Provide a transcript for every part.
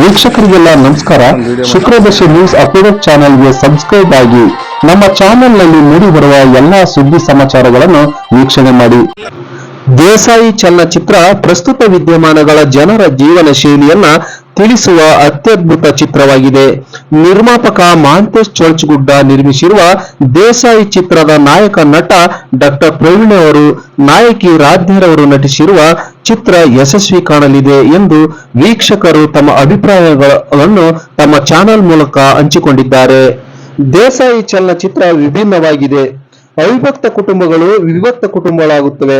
ವೀಕ್ಷಕರಿಗೆಲ್ಲ ನಮಸ್ಕಾರ. Shukradarshi news update ಚಾನೆಲ್ಗೆ subscribe ಆಗಿ ನಮ್ಮ ಚಾನೆಲ್ನಲ್ಲಿ ಮೂಡಿ ಬರುವ ಎಲ್ಲಾ ಸುದ್ದಿ ಸಮಾಚಾರಗಳನ್ನು ವೀಕ್ಷಣೆ ಮಾಡಿ. ದೇಸಾಯಿ ಚಲನಚಿತ್ರ ಪ್ರಸ್ತುತ ವಿದ್ಯಮಾನಗಳ ಜನರ ಜೀವನ ಶೈಲಿಯನ್ನ ತಿಳಿಸುವ ಅತ್ಯದ್ಭುತ ಚಿತ್ರವಾಗಿದೆ. ನಿರ್ಮಾಪಕ ಮಾಂತೇಶ್ ಚೊಳ್ಚಗುಡ್ಡ ನಿರ್ಮಿಸಿರುವ ದೇಸಾಯಿ ಚಿತ್ರದ ನಾಯಕ ನಟ ಡಾಕ್ಟರ್ ಪ್ರವೀಣ್ ಅವರು, ನಾಯಕಿ ರಾಧ್ಯರವರು ನಟಿಸಿರುವ ಚಿತ್ರ ಯಶಸ್ವಿ ಕಾಣಲಿದೆ ಎಂದು ವೀಕ್ಷಕರು ತಮ್ಮ ಅಭಿಪ್ರಾಯಗಳನ್ನು ತಮ್ಮ ಚಾನೆಲ್ ಮೂಲಕ ಹಂಚಿಕೊಂಡಿದ್ದಾರೆ. ದೇಸಾಯಿ ಚಲನಚಿತ್ರ ವಿಭಿನ್ನವಾಗಿದೆ. ಅವಿಭಕ್ತ ಕುಟುಂಬಗಳು ವಿಭಕ್ತ ಕುಟುಂಬಗಳಾಗುತ್ತವೆ.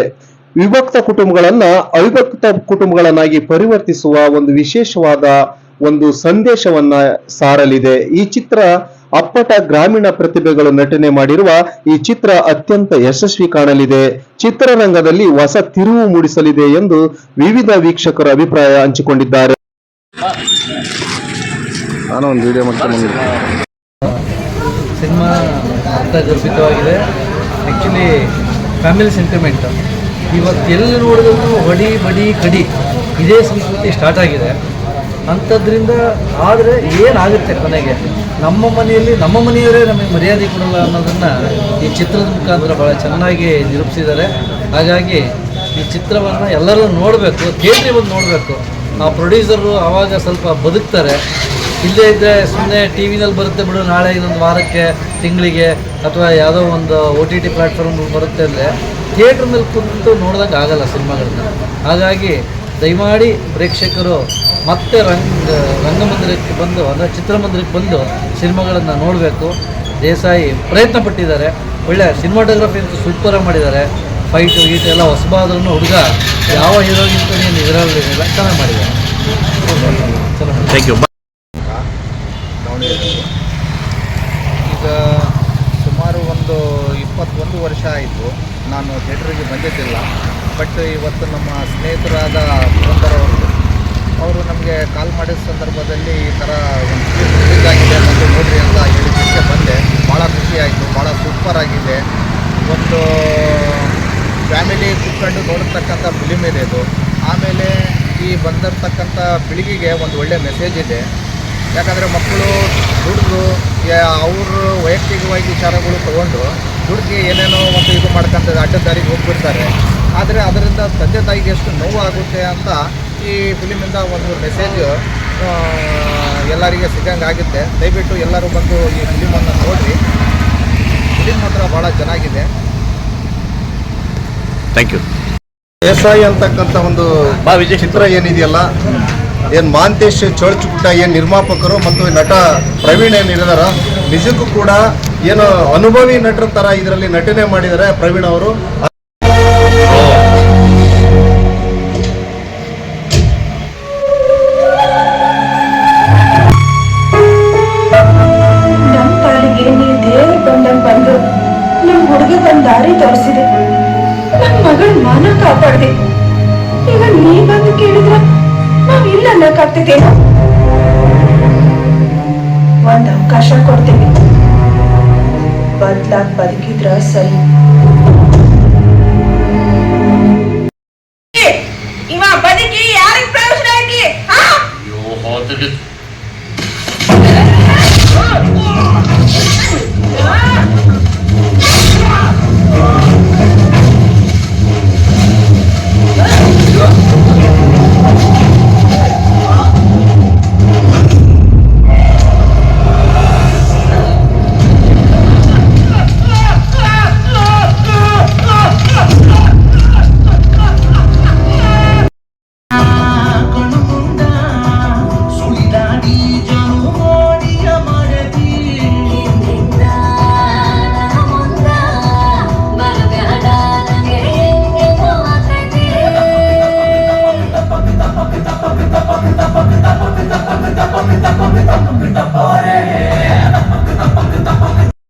ವಿಭಕ್ತ ಕುಟುಂಬಗಳನ್ನ ಅವಿಭಕ್ತ ಕುಟುಂಬಗಳನ್ನಾಗಿ ಪರಿವರ್ತಿಸುವ ಒಂದು ವಿಶೇಷವಾದ ಒಂದು ಸಂದೇಶವನ್ನ ಸಾರಲಿದೆ. ಈ ಚಿತ್ರ ಅಪ್ಪಟ ಗ್ರಾಮೀಣ ಪ್ರತಿಭೆಗಳು ನಟನೆ ಮಾಡಿರುವ ಈ ಚಿತ್ರ ಅತ್ಯಂತ ಯಶಸ್ವಿ ಕಾಣಲಿದೆ. ಚಿತ್ರರಂಗದಲ್ಲಿ ಹೊಸ ತಿರುವು ಮೂಡಿಸಲಿದೆ ಎಂದು ವಿವಿಧ ವೀಕ್ಷಕರು ಅಭಿಪ್ರಾಯ ಹಂಚಿಕೊಂಡಿದ್ದಾರೆ. ನಾನು ಒಂದು ವಿಡಿಯೋ ಆಕ್ಚುಲಿ ಬಂದಿದ್ದೆ ಸಿನಿಮಾ ಅರ್ಥಗರ್ಭಿತವಾಗಿದೆ ಆ್ಯಕ್ಚುಲಿ ಫ್ಯಾಮಿಲಿ ಸೆಂಟಿಮೆಂಟ್ ಇವತ್ತು ಎಲ್ಲಿ ನೋಡಿದ್ರು ಹೊಡಿ, ಬಡಿ, ಕಡಿ. ಇದೇ ಸಂಸ್ಕೃತಿ ಸ್ಟಾರ್ಟ್ ಆಗಿದೆ. ಅಂಥದ್ರಿಂದ ಆದರೆ ಏನಾಗುತ್ತೆ ಕೊನೆಗೆ? ನಮ್ಮ ಮನೆಯಲ್ಲಿ, ನಮ್ಮ ಮನೆಯವರೇ ನಮಗೆ ಮರ್ಯಾದೆ ಕೊಡಲ್ಲ ಅನ್ನೋದನ್ನು ಈ ಚಿತ್ರದ ಮುಖಾಂತರ ಭಾಳ ಚೆನ್ನಾಗಿ ನಿರೂಪಿಸಿದ್ದಾರೆ. ಹಾಗಾಗಿ ಈ ಚಿತ್ರವನ್ನು ಎಲ್ಲರೂ ನೋಡಬೇಕು ಥಿಯೇಟ್ರಿಗೆ ಬಂದು ನೋಡಬೇಕು. ಆ ಪ್ರೊಡ್ಯೂಸರು ಆವಾಗ ಸ್ವಲ್ಪ ಬದುಕ್ತಾರೆ. ಇಲ್ಲೇ ಇದ್ದರೆ ಸುಮ್ಮನೆ ಟಿ ವಿನಲ್ಲಿ ಬರುತ್ತೆ ಬಿಡು, ನಾಳೆ ಇನ್ನೊಂದು ವಾರಕ್ಕೆ, ತಿಂಗಳಿಗೆ, ಅಥವಾ ಯಾವುದೋ ಒಂದು ಒ ಟಿ ಟಿ ಪ್ಲ್ಯಾಟ್ಫಾರ್ಮ್ ಬರುತ್ತೆ ಅಂದರೆ ಥಿಯೇಟ್ರ್ನಲ್ಲಿ ಕುಂತು ನೋಡೋದಕ್ಕೆ ಆಗಲ್ಲ ಸಿನಿಮಾಗಳನ್ನ. ಹಾಗಾಗಿ ದಯಮಾಡಿ ಪ್ರೇಕ್ಷಕರು ಮತ್ತೆ ರಂಗ, ರಂಗಮಂದಿರಕ್ಕೆ ಬಂದು, ಅಂದರೆ ಚಿತ್ರಮಂದಿರಕ್ಕೆ ಬಂದು ಸಿನಿಮಾಗಳನ್ನು ನೋಡಬೇಕು. ದೇಸಾಯಿ ಪ್ರಯತ್ನ ಪಟ್ಟಿದ್ದಾರೆ. ಒಳ್ಳೆ ಸಿನಿಮಾಟೋಗ್ರಫಿ ಅಂತೂ ಸೂಪರಾಗಿ ಮಾಡಿದ್ದಾರೆ. ಫೈಟು ಈಟು ಎಲ್ಲ ಹೊಸಬಾದ್ರೂ ಹುಡುಗ ಯಾವ ಹೀರೋಗಿಂತ ನೀನು ಇದರಲ್ಲಿ ಚೆನ್ನಾಗಿ ಮಾಡಿದ್ದಾರೆ. ಚೆನ್ನಾಗಿ ಥ್ಯಾಂಕ್ ಯು ದಾವಣಗೆರೆ ಈಗ ಸುಮಾರು ಒಂದು ಇಪ್ಪತ್ತೊಂದು ವರ್ಷ ಆಯಿತು. ನಾನು ಥಿಯೇಟ್ರಿಗೆ ಬಂದಿದ್ದಿಲ್ಲ. ಬಟ್ ಇವತ್ತು ನಮ್ಮ ಸ್ನೇಹಿತರಾದ ಪುರಂದರ್ ಅವರು ನಮಗೆ ಕಾಲ್ ಮಾಡಿದ ಸಂದರ್ಭದಲ್ಲಿ ಈ ಥರ ಒಂದು ರಿಲೀಸ್ ಆಗಿದೆ ಮತ್ತು ನೋಡ್ರಿ ಅಂತ ಹೇಳಿದ್ದಕ್ಕೆ ಬಂದೆ. ಭಾಳ ಖುಷಿಯಾಯಿತು ಭಾಳ ಸೂಪರ್ ಆಗಿದೆ. ಒಂದು ಫ್ಯಾಮಿಲಿ ಕುತ್ಕೊಂಡು ನೋಡಿರ್ತಕ್ಕಂಥ ಫಿಲಿಮ್ ಇದೆ ಇದು. ಆಮೇಲೆ ಈ ಬಂದಿರತಕ್ಕಂಥ ಪೀಳಿಗೆಗೆ ಒಂದು ಒಳ್ಳೆಯ ಮೆಸೇಜ್ ಇದೆ. ಯಾಕಂದರೆ ಮಕ್ಕಳು ದುಡಿದು ಅವ್ರ ವೈಯಕ್ತಿಕವಾಗಿ ವಿಚಾರಗಳು ತಗೊಂಡು ದುಡ್ಡಿಗೆ ಏನೇನೋ ಒಂದು ಇದು ಮಾಡ್ಕೊಂತ ಅಡ್ಡ ದಾರಿಗೆ ಹೋಗ್ಬಿಡ್ತಾರೆ. ಆದರೆ ಅದರಿಂದ ತಂದೆ ತಾಯಿಗೆ ಎಷ್ಟು ನೋವು ಆಗುತ್ತೆ ಅಂತ ಈ ಫಿಲಿಮಿಂದ ಒಂದು ಮೆಸೇಜ್ ಎಲ್ಲರಿಗೆ ಸಿಗಂಗೆ ಆಗುತ್ತೆ. ದಯವಿಟ್ಟು ಎಲ್ಲರೂ ಬಂದು ಈ ಫಿಲಿಮನ್ನು ನೋಡಿರಿ. ಫಿಲಿಮ್ ಮಾತ್ರ ಭಾಳ ಚೆನ್ನಾಗಿದೆ. ಥ್ಯಾಂಕ್ ಯು ದೇಸಾಯಿ ಅಂತಕ್ಕಂಥ ಒಂದು ಬಾ ವಿಜಯ್ ಚಿತ್ರ ಏನಿದೆಯಲ್ಲ? ಏನು ಮಾಂತೇಶ್ ಚೊಳ್ಚುಗುಡ್ಡ ಏನು ನಿರ್ಮಾಪಕರು ಮತ್ತು ನಟ ಪ್ರವೀಣ್ ಏನಿದಾರ ನಿಜಕ್ಕೂ ಕೂಡ ಏನು ಅನುಭವಿ ನಟರ ತರ ಇದರಲ್ಲಿ ನಟನೆ ಮಾಡಿದ್ದಾರೆ ಪ್ರವೀಣ್ ಅವರು. ದಾರಿ ತೋರಿಸಿದೆ. ಮಗಳ ಮಾನ ಕಾಪಾಡ್ದೆ. ಈಗ ನೀ ಬಂದು ಕೇಳಿದ್ರ ನಾವ್ ಇಲ್ಲ ಅನ್ನಕ್ಕಾಗ್ತಿದ್ದೇನು ಒಂದ್ ಅವಕಾಶ ಕೊಡ್ತೀವಿ ಬದ್ಲಾಗ್ ಬದುಕಿದ್ರ ಸರಿ. ಇವ ಬದುಕಿ ಯಾರಿಗ್ ಪ್ರಯೋಜನ ಆಗಿ